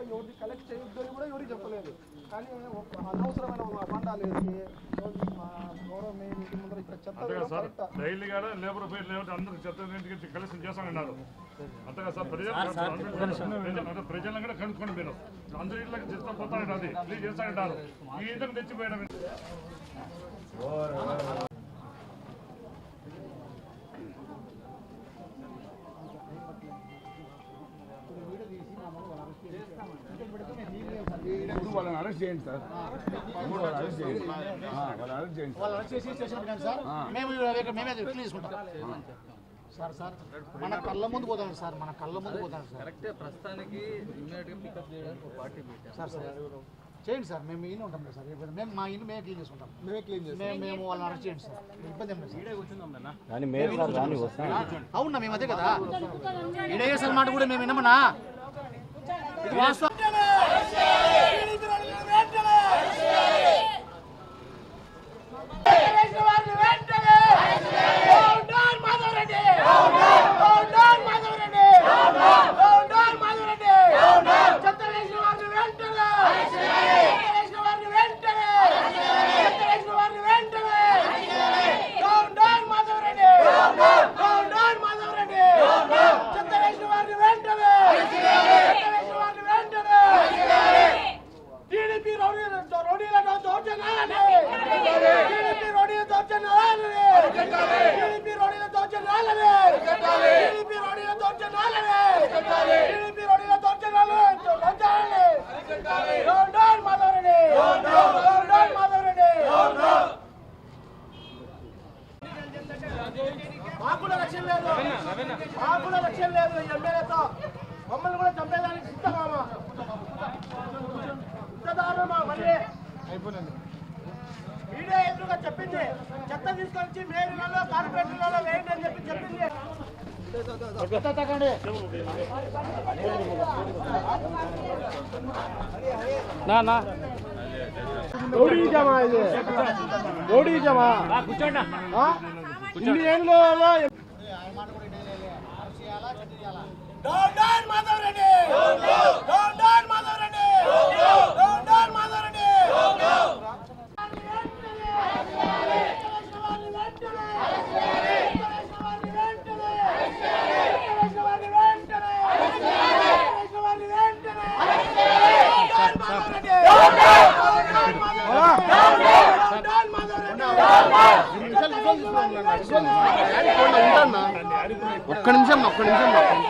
Data ఎవరిది collect చేయొద్దు అని కూడా ఎవరికి చెప్పలేదు. కానీ ఒక అనవసరమైన అబండాలు వేసి గౌరవ ఇంటి ముందర ఇక్కడ చెత్త? డైలీ కూడా లేబర్ లేబర్ అందరూ చెత్త ఇంటికి కలెక్షన్ చేస్తానన్నారు. అంతేగా సార్? ప్రజలు ప్రజలను కూడా కనుక్కొని మీరు. అందరి ఇళ్ళకి చెత్త పోతానండి అది. క్లీన్ చేస్తానంటారు ఈ విధంగా తెచ్చిపోయడం అరెస్ట్ చేయండి సార్. అరెస్ట్ చేయండి. Arrest sir. వాళ్ళు అరెస్ట్ చేసి స్టేషన్ పెట్టండి సార్. మేము ఇక్కడ సార్ సార్ మన కళ్ళ ముందు పోతాడు సార్ మన కళ్ళ ముందు పోతాడు సార్. కరెక్టే ప్రస్తుతానికి ఇమ్మీడియట్గా పికప్ చేయడానికి ఒక పార్టీ పెట్టాం సార్ సార్. చేయండి సార్ మేము ఇన్ని ఉంటాం కదా సార్ మేము మా ఇల్లు మేమే క్లీన్ చేసుకుంటాం. మేమే క్లీన్ చేస్తాం. మేము వాళ్ళని అరెస్ట్ చేయండి సార్. ఇబ్బంది ఏం లేదు సార్. అవునా మేము అదే కదా. ఇడే చేసిన మాట కూడా మేము ఇది వాస్తవం. మాకు కూడా రక్షణ లేదు ఎమ్మెల్యేతో. మమ్మల్ని కూడా చంపేదానికి సిద్ధమామా ఇంతదారుణమా మళ్ళీ. మీడియా ఎదురుగా చెప్పింది. చెత్త తీసుకొచ్చి మేయర్లలో కార్పొరేటర్లలో వేయండి అని చెప్పి చెప్పింది. రౌడీ జమా ఇది. రౌడీ జమా. కూర్చోండి. ఇన్ని ఏళ్ళు down down Madhava Reddy! Down down Madhava Reddy! Down down Madhava Reddy ఒక్క నిమిషం. ఒక్క నిమిషం ఒక్క నిమిషం.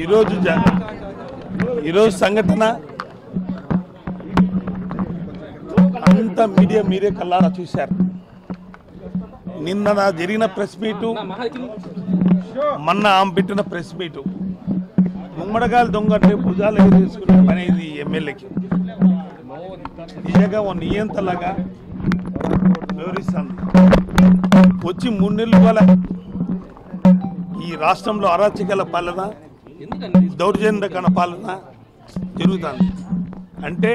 ఈరోజు ఈరోజు సంఘటన. అంతా మీడియా మీరే కల్లారా చూశారు. నిన్న నా జరిగిన ప్రెస్ మీటు మొన్న ఆమె పెట్టిన ప్రెస్ మీటు. గుమ్మడగాలి దొంగట్టే భుజాలు తీసుకునే పని ఇది ఎమ్మెల్యేకి. నిజంగా ఓ నియంతలాగా వివరిస్తాను వచ్చి మూడు నెలలు పోలే ఈ రాష్ట్రంలో అరాచకాల పాలన దౌర్జన్యకరణ పాలన జరుగుతుంది అంటే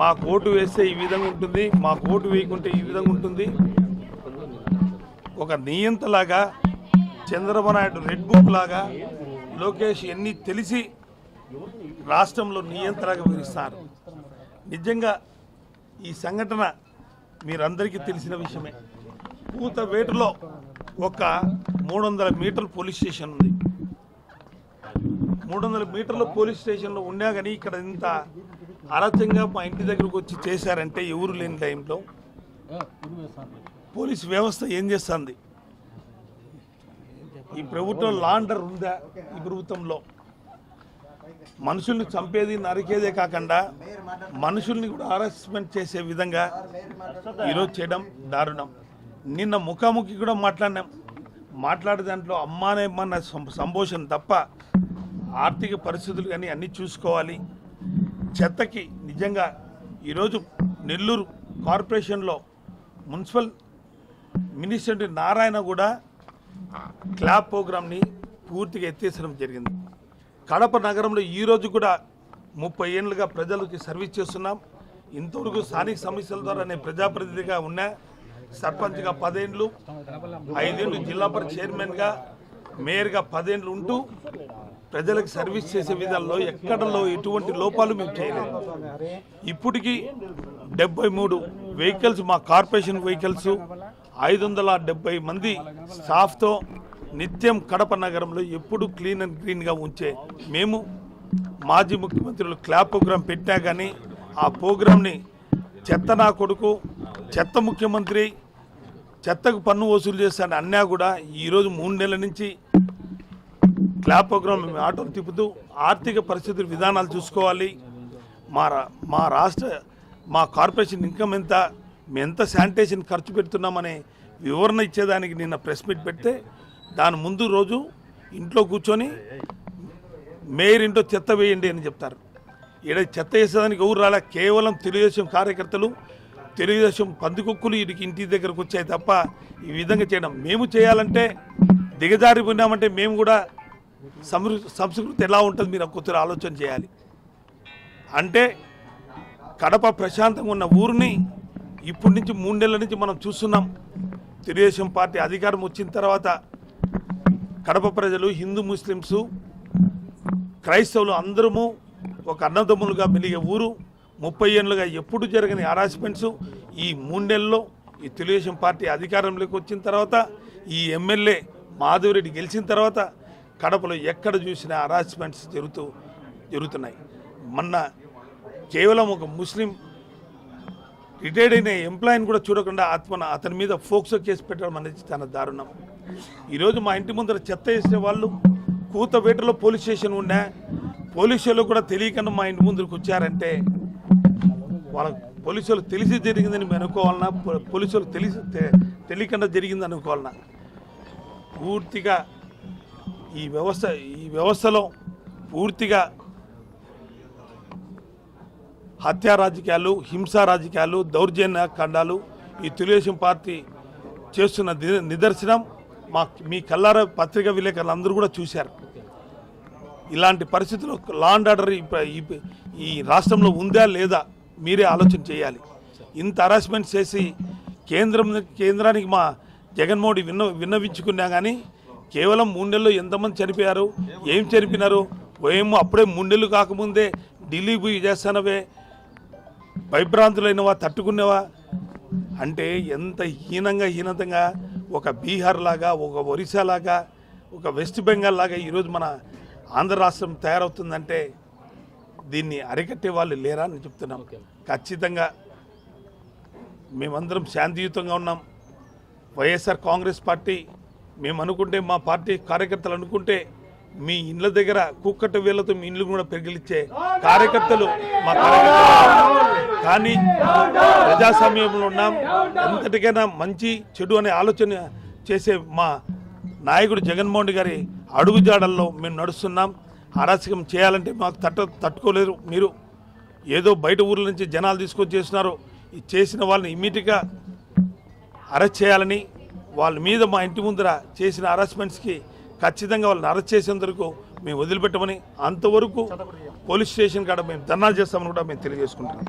మా ఓటు వేస్తే ఈ విధంగా ఉంటుంది మా ఓటు వేయకుంటే ఈ విధంగా ఉంటుంది. ఒక నియంతలాగా చంద్రబాబు నాయుడు రెడ్ బుక్ లాగా లోకేష్ ఎన్ని తెలిసి రాష్ట్రంలో నియంత్రణగా వివరిస్తారు నిజంగా ఈ సంఘటన మీరందరికీ తెలిసిన విషయమే. పూతవేటలో ఒక మూడు వందల మీటర్ పోలీస్ స్టేషన్ ఉంది. మూడు వందల మీటర్ల పోలీస్ స్టేషన్లో ఉన్నా కానీ ఇక్కడ ఇంత అరచంగా మా ఇంటి దగ్గరకు వచ్చి చేశారంటే ఎవరు లేని టైంలో పోలీస్ వ్యవస్థ ఏం చేస్తుంది? ఈ ప్రభుత్వం లాండర్ ఉందా ఈ ప్రభుత్వంలో? మనుషుల్ని చంపేది నరికేదే కాకుండా మనుషుల్ని కూడా హరాస్మెంట్ చేసే విధంగా ఈరోజు చేయడం దారుణం. నిన్న ముఖాముఖి కూడా మాట్లాడినాం. మాట్లాడే దాంట్లో అమ్మానే మన సం- సంభోషణ తప్ప ఆర్థిక పరిస్థితులు కానీ అన్నీ చూసుకోవాలి. చెత్తకి నిజంగా ఈరోజు నెల్లూరు కార్పొరేషన్లో మున్సిపల్ మినిస్టర్ నారాయణ కూడా క్లాబ్ ప్రోగ్రామ్ని పూర్తిగా ఎత్తేసడం జరిగింది. కడప నగరంలో ఈరోజు కూడా ముప్పై ఏళ్ళుగా ప్రజలకి సర్వీస్ చేస్తున్నాం. ఇంతవరకు స్థానిక సమస్యల ద్వారా నేను ప్రజాప్రతినిధిగా ఉన్నా. సర్పంచ్గా పదేండ్లు ఐదేళ్ళు జిల్లా పరిషత్ చైర్మన్గా మేయర్గా పదేండ్లు ఉంటూ ప్రజలకు సర్వీస్ చేసే విధాల్లో ఎక్కడలో ఎటువంటి లోపాలు మేము చేయలేదు. ఇప్పటికీ డెబ్బై మూడు వెహికల్స్ మా కార్పొరేషన్ వెహికల్స్ ఐదు వందల డెబ్బై మంది స్టాఫ్తో నిత్యం కడప నగరంలో ఎప్పుడు క్లీన్ అండ్ క్లీన్గా ఉంచే మేము మాజీ ముఖ్యమంత్రులు క్లాప్ ప్రోగ్రాం పెట్టా కానీ ఆ ప్రోగ్రాంని చెత్త నా కొడుకు చెత్త ముఖ్యమంత్రి చెత్తకు పన్ను వసూలు చేస్తాను అన్నా కూడా ఈరోజు మూడు నెలల నుంచి క్లాప్ ప్రోగ్రాం మేము ఆటోలు తిప్పుతూ ఆర్థిక పరిస్థితుల విధానాలు చూసుకోవాలి. మా రా- మా రాష్ట్ర మా కార్పొరేషన్ ఇన్కమ్ ఎంత మేము ఎంత శానిటేషన్ ఖర్చు పెడుతున్నామనే వివరణ ఇచ్చేదానికి నిన్న ప్రెస్ మీట్ పెడితే దాని ముందు రోజు ఇంట్లో కూర్చొని మేయర్ ఇంట్లో చెత్త వేయండి అని చెప్తారు. ఈడ చెత్త వేసేదానికి ఎవరు రాలే కేవలం తెలుగుదేశం కార్యకర్తలు తెలుగుదేశం పందికొక్కులు వీడికి ఇంటి దగ్గరకు వచ్చాయి తప్ప ఈ విధంగా చేయడం. మేము చేయాలంటే దిగజారిపోయినామంటే మేము కూడా సంస్కృతి ఎలా ఉంటుంది మీరు కొద్దిగా ఆలోచన చేయాలి. అంటే కడప ప్రశాంతంగా ఉన్న ఊరిని ఇప్పటి నుంచి మూడు నెలల నుంచి మనం చూస్తున్నాం. తెలుగుదేశం పార్టీ అధికారం వచ్చిన తర్వాత కడప ప్రజలు హిందూ ముస్లిమ్స్ క్రైస్తవులు అందరము ఒక అన్నదమ్ములుగా మెలిగే ఊరు. ముప్పై ఏళ్ళుగా ఎప్పుడు జరగని హరాస్మెంట్స్ ఈ మూడు ఈ తెలుగుదేశం పార్టీ అధికారంలోకి వచ్చిన తర్వాత ఈ ఎమ్మెల్యే మాధవరెడ్డి గెలిచిన తర్వాత కడపలో ఎక్కడ చూసినా హరాస్మెంట్స్ జరుగుతూ జరుగుతున్నాయి. మొన్న కేవలం ఒక ముస్లిం రిటైర్డ్ అయిన ఎంప్లాయీని కూడా చూడకుండా ఆత్మన అతని మీద ఫోక్స్ కేసు పెట్టడం అనేది చాలా దారుణం. ఈరోజు మా ఇంటి ముందర చెత్త వేసే వాళ్ళు కూతవేటలో పోలీస్ స్టేషన్ ఉన్నా పోలీసులు కూడా తెలియకుండా మా ఇంటి ముందరకు వచ్చారంటే వాళ్ళ పోలీసులు తెలిసి జరిగిందని మేము అనుకోవాలన్నా పోలీసులు తెలిసి తె- తెలియకుండా జరిగింది అనుకోవాలన్నా పూర్తిగా ఈ వ్యవస్థ ఈ వ్యవస్థలో పూర్తిగా హత్యా రాజకీయాలు హింసా రాజకీయాలు దౌర్జన్య కాండాలు ఈ తెలుగుదేశం పార్టీ చేస్తున్న నిదర్శనం మా మీ కల్లార పత్రికా విలేకరులు అందరూ కూడా చూశారు. ఇలాంటి పరిస్థితుల్లో లాండ్ ఆర్డర్ ఈ రాష్ట్రంలో ఉందా లేదా మీరే ఆలోచన చేయాలి. ఇంత హరాస్మెంట్ చేసి కేంద్రం కేంద్రానికి మా జగన్మోహన్ విన్న విన్నవించుకున్నా కానీ కేవలం మూడు ఎంతమంది చనిపోయారు ఏం చనిపోయినారు ఏమో అప్పుడే మూడు నెలలు కాకముందే ఢిల్లీ పోయి చేస్తానవే భయభ్రాంతులైనవా తట్టుకునేవా? అంటే ఎంత హీనంగా హీనతంగా ఒక బీహార్ లాగా ఒక ఒరిస్సా లాగా ఒక వెస్ట్ బెంగాల్ లాగా ఈరోజు మన ఆంధ్ర రాష్ట్రం తయారవుతుందంటే దీన్ని అరికట్టే వాళ్ళు లేరా అని చెప్తున్నాం. ఖచ్చితంగా మేమందరం శాంతియుతంగా ఉన్నాం. వైఎస్ఆర్ కాంగ్రెస్ పార్టీ మేము అనుకుంటే మా పార్టీ కార్యకర్తలు అనుకుంటే మీ ఇండ్ల దగ్గర కుక్కట వేళ్ళతో మీ ఇండ్లు కూడా పెరిగిలిచ్చే కార్యకర్తలు మా కార్యకర్తలు. కానీ ప్రజాస్వామ్యంలో ఉన్నాం. ఎంతటికైనా మంచి చెడు అనే ఆలోచన చేసే మా నాయకుడు జగన్మోహన్ రెడ్డి గారి అడుగుజాడల్లో మేము నడుస్తున్నాం. అరాచకం చేయాలంటే మాకు తట్ట తట్టుకోలేరు మీరు. ఏదో బయట ఊర్ల నుంచి జనాలు తీసుకొని చేస్తున్నారు. ఈ చేసిన వాళ్ళని ఇమీడియట్గా అరెస్ట్ చేయాలని వాళ్ళ మీద మా ఇంటి ముందర చేసిన అరెస్ట్మెంట్స్కి ఖచ్చితంగా వాళ్ళని అరెస్ట్ చేసేంత వరకు మేము వదిలిపెట్టమని అంతవరకు పోలీస్ స్టేషన్ కాడ మేము ధర్నా చేస్తామని కూడా మేము తెలియజేసుకుంటున్నాం.